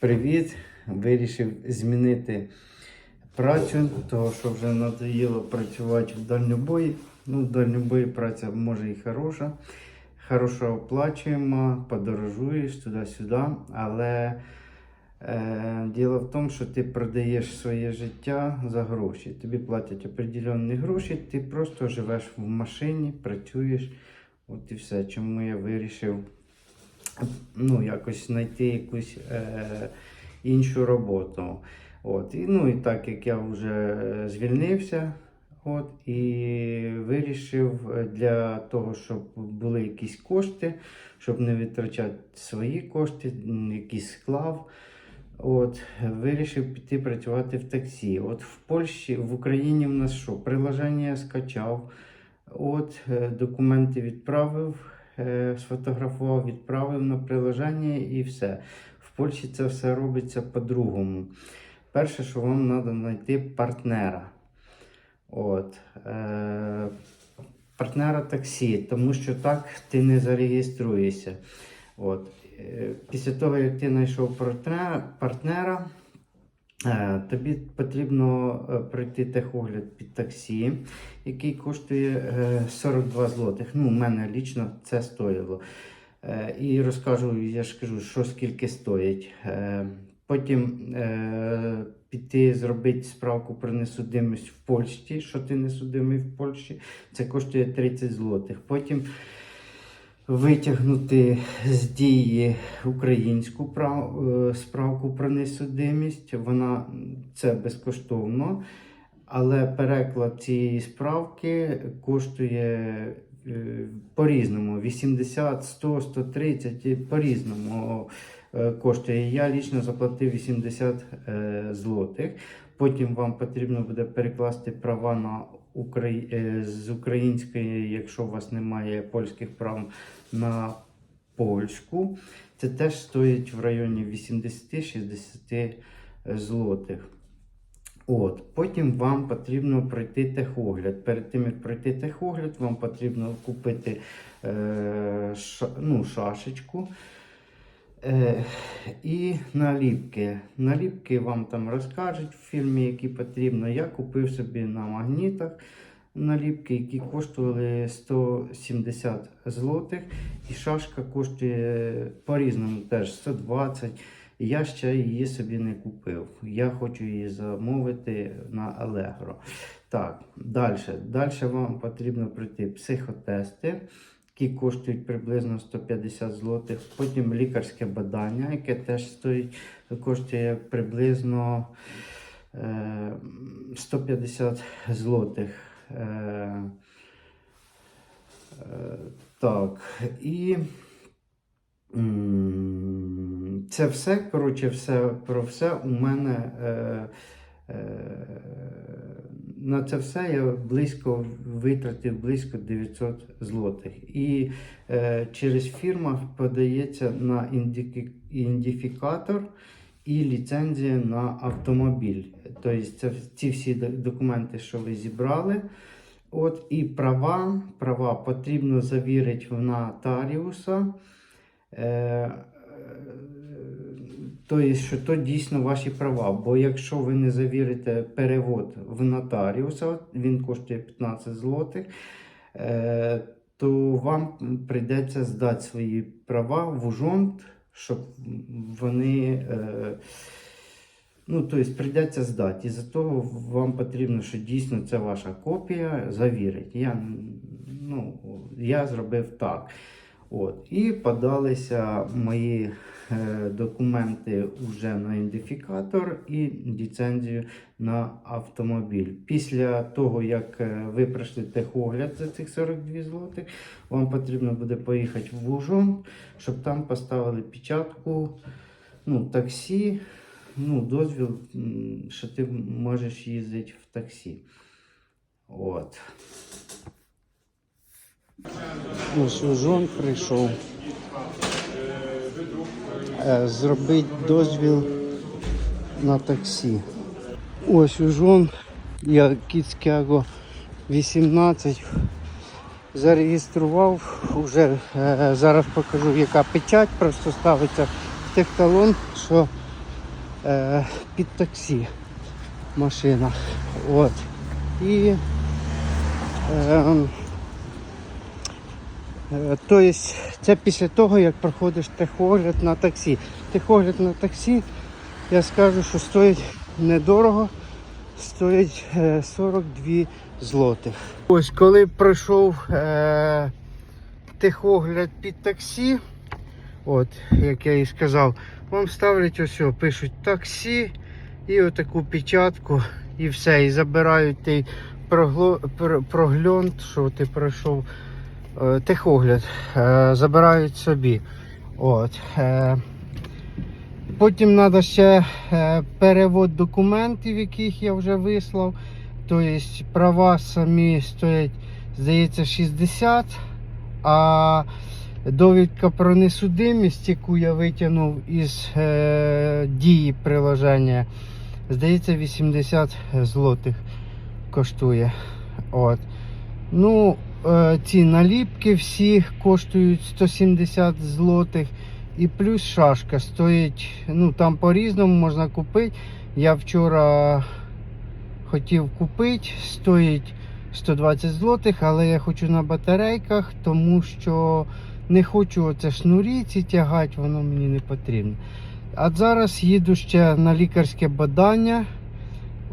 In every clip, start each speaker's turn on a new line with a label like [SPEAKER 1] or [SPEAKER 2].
[SPEAKER 1] Привіт! Вирішив змінити працю, того що вже надоїло працювати в дальнобої. Ну, в дальнобої праця може і хороша, хороша оплачуєма, подорожуєш туди-сюди, але е, діло в тому, що ти продаєш своє життя за гроші. Тобі платять определенні гроші, ти просто живеш в машині, працюєш. От і все. Чому я вирішив ну, якось знайти якусь е, іншу роботу. От. І, ну, і так як я вже звільнився, от, і вирішив е, для того, щоб були якісь кошти, щоб не витрачати свої кошти, м, якийсь склав. От, вирішив піти працювати в таксі. От в Польщі, в Україні в нас що? Приложення скачав, от, е, документи відправив, сфотографував, відправив на приложення і все. В Польщі це все робиться по-другому. Перше, що вам треба знайти партнера. От, е, партнера таксі, тому що так ти не зареєструєшся. От. Е, Після того, як ти знайшов партнера, партнера е, тобі потрібно е, пройти техогляд під таксі, який коштує е, 42 злотих. Ну, у мене лічно це стоїло. Е, І розкажу, я ж кажу, що скільки стоїть. Е, Потім е, піти зробити справку про несудимість в Польщі, що ти несудимий в Польщі, це коштує 30 злотих. Потім витягнути з дії українську е, справку про несудимість. Вона це безкоштовно, але переклад цієї справки коштує е, по-різному: 80, 100, 130 і по-різному е, коштує. Я лічно заплатив 80 е, злотих. Потім вам потрібно буде перекласти права на з української, якщо у вас немає польських прав, на польську. Це теж стоїть в районі 80-60 злотих. От, Потім вам потрібно пройти техогляд. Перед тим, як пройти техогляд, вам потрібно купити е, ша, ну, шашечку. Е, і наліпки. Наліпки вам там розкажуть в фільмі, які потрібно. Я купив собі на магнітах наліпки, які коштували 170 злотих. І шашка коштує по-різному теж 120. Я ще її собі не купив. Я хочу її замовити на Allegro. Так, далі. Далі вам потрібно пройти психотести які коштують приблизно 150 злотих. Потім лікарське бадання, яке теж стоїть, коштує приблизно е, 150 злотих. Е, е, так, і це все, коротше, все про все у мене. Е, е, на це все я близько витратив близько 900 злотих. І е, через фірму подається на ідентифікатор і ліцензія на автомобіль. Тобто це ці всі документи, що ви зібрали. От і права, права потрібно завірити в нотаріуса. Е, Тобто, що то дійсно ваші права. Бо якщо ви не завірите перевод в нотаріуса, він коштує 15 злотих, е, то вам прийдеться здати свої права в ужонт, щоб вони. е, Ну, тобто прийдеться здати. І за того вам потрібно, що дійсно це ваша копія, завірить. Я, ну, я зробив так. От. І подалися мої е, документи вже на ідентифікатор і ліцензію на автомобіль. Після того, як е, ви пройшли техогляд за цих 42 злотих, вам потрібно буде поїхати в Ужон, щоб там поставили печатку ну, таксі, ну, дозвіл, що ти можеш їздити в таксі. От. Ось Ужон прийшов. Е, Зробити дозвіл на таксі. Ось Ужон, я Кіцькяго 18. Зареєстрував, вже е, зараз покажу, яка печать, просто ставиться в техталон, що е, під таксі машина. От. І Е, Тобто це після того, як проходиш техогляд на таксі. Техогляд на таксі, я скажу, що стоїть недорого, стоїть е, 42 злотих. Ось коли пройшов е, техогляд під таксі, от, як я і сказав, вам ставлять ось, пишуть таксі і отаку печатку і все. І забирають той прогло, про- прогляд, що ти пройшов е, техогляд, е, забирають собі. От. Е, Потім треба ще е, перевод документів, яких я вже вислав. Тобто права самі стоять, здається, 60, а довідка про несудимість, яку я витягнув із е, дії приложення, здається, 80 злотих коштує. От. Ну, е, ці наліпки всі коштують 170 злотих. І плюс шашка стоїть, ну там по-різному можна купити. Я вчора хотів купити, стоїть 120 злотих, але я хочу на батарейках, тому що не хочу оце шнурі ці тягати, воно мені не потрібно. А зараз їду ще на лікарське бадання.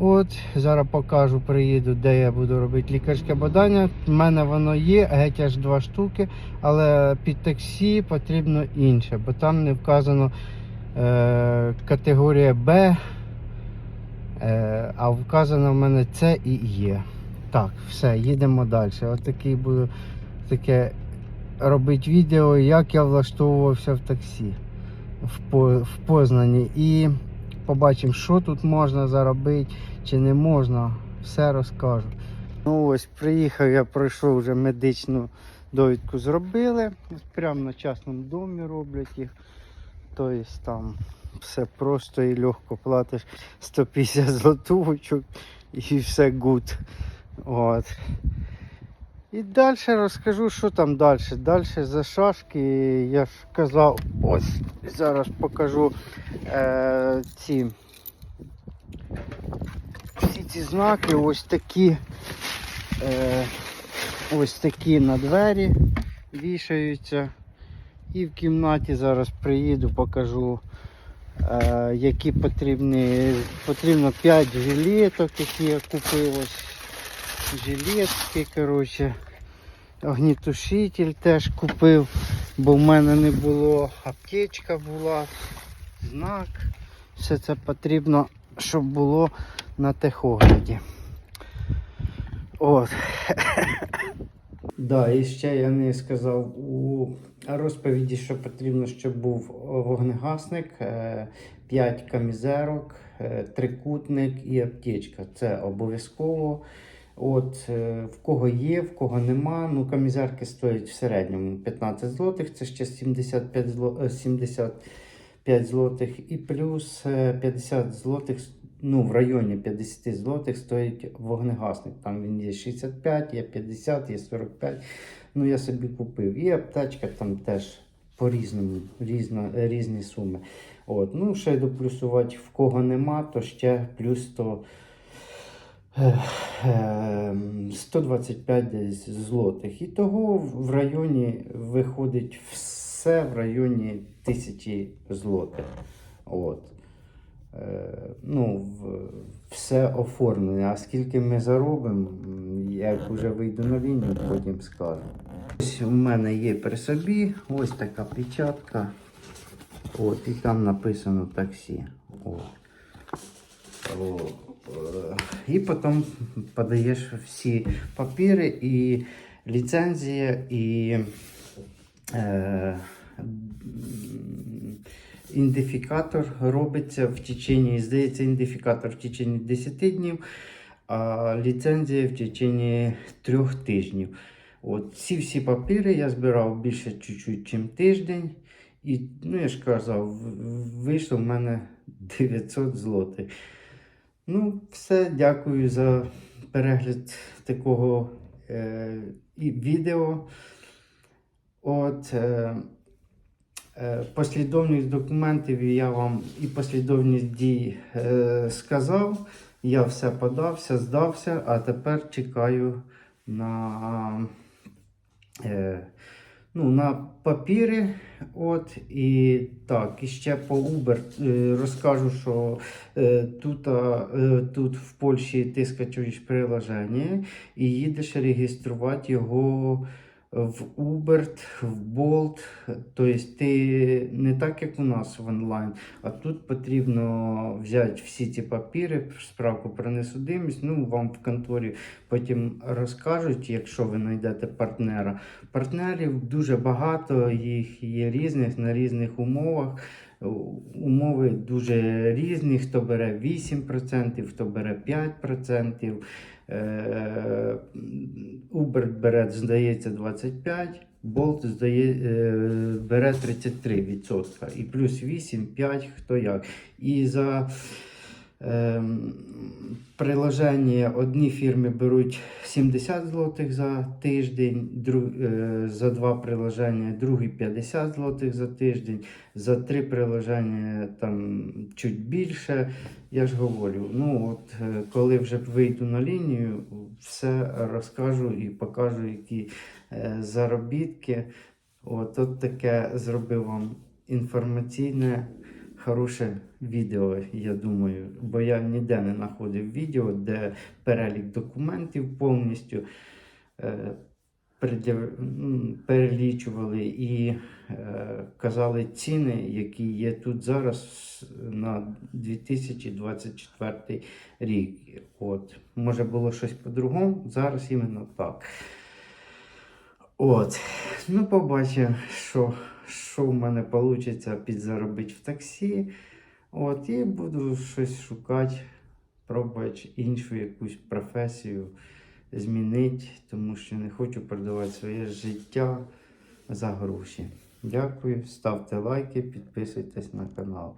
[SPEAKER 1] От, зараз покажу, приїду, де я буду робити лікарське бадання. У мене воно є, геть аж два штуки, але під таксі потрібно інше, бо там не вказано е, категорія Б, е, а вказано в мене С і Є. Так, все, їдемо далі. Ось такий буду таке робити відео, як я влаштовувався в таксі в, в Познані. І побачимо, що тут можна заробити чи не можна. Все розкажу. Ну ось приїхав, я пройшов вже медичну довідку зробили. Прямо на частному домі роблять їх. Тобто там все просто і легко платиш 150 злотувочок і все гуд. От. І далі розкажу, що там далі. Далі за шашки, я ж казав, ось зараз покажу е, ці, всі ці знаки, ось такі, е, ось такі на двері вішаються. І в кімнаті зараз приїду, покажу, е, які потрібні. Потрібно 5 жилеток, які я купив. Ось жилетки, коротше. Огнітушитель теж купив, бо в мене не було. Аптечка була, знак. Все це потрібно, щоб було на техогляді. От. Да, і ще я не сказав у розповіді, що потрібно, щоб був вогнегасник, 5 камізерок, е, трикутник і аптечка. Це обов'язково. От, е, в кого є, в кого нема. Ну, камізерки стоять в середньому 15 злотих, це ще 75 зло, е, 75 злотих і плюс е, 50 злотих, ну в районі 50 злотих стоїть вогнегасник. Там він є 65, є 50, є 45. Ну я собі купив. І аптечка там теж по-різному, різно, різні суми. От, ну, ще доплюсувати, в кого нема, то ще плюс 100. Е, е, 125 десь злотих. І того в районі виходить все в районі тисячі злотих. От. Е, ну, все оформлене. А скільки ми заробимо, як вже вийду на війну, потім скажу. Ось у мене є при собі ось така печатка. От, і там написано таксі. От. О, е, І потім подаєш всі папіри і ліцензія, і е, ідентифікатор робиться в течение, здається, ідентифікатор в течение 10 днів, а ліцензія в течение 3 тижнів. От ці всі папіри я збирав більше чуть-чуть, ніж тиждень. І, ну, я ж казав, вийшло в мене 900 злотих. Ну, все, дякую за перегляд такого е, відео. От, е, Е, Послідовність документів я вам і послідовність дій е, сказав. Я все подався, здався, а тепер чекаю на, е, ну, на папіри. От, і так, і ще по Uber е, розкажу, що е, тут, е, тут в Польщі ти скачуєш приложення і їдеш реєструвати його в Uber, в Bolt. Тобто ти не так, як у нас в онлайн, а тут потрібно взяти всі ці папіри, справку про несудимість. Ну, вам в конторі потім розкажуть, якщо ви знайдете партнера. Партнерів дуже багато, їх є різних на різних умовах. Умови дуже різні. Хто бере 8%, хто бере 5%. Е, Uber бере, здається, 25%, Bolt здає, е, бере 33%. І плюс 8, 5, хто як. І за приложення одні фірми беруть 70 злотих за тиждень, друг, е, за два приложення, другі 50 злотих за тиждень, за три приложення там чуть більше. Я ж говорю, ну от е, коли вже вийду на лінію, все розкажу і покажу, які е, заробітки. От, от таке зробив вам інформаційне, хороше відео, я думаю. Бо я ніде не знаходив відео, де перелік документів повністю е, пред'яв- перелічували і е, казали ціни, які є тут зараз на 2024 рік. От. Може було щось по-другому, зараз іменно так. От. Ну, побачимо, що, що в мене вийде підзаробити в таксі. От, і буду щось шукати, пробувати іншу якусь професію змінити, тому що не хочу продавати своє життя за гроші. Дякую, ставте лайки, підписуйтесь на канал.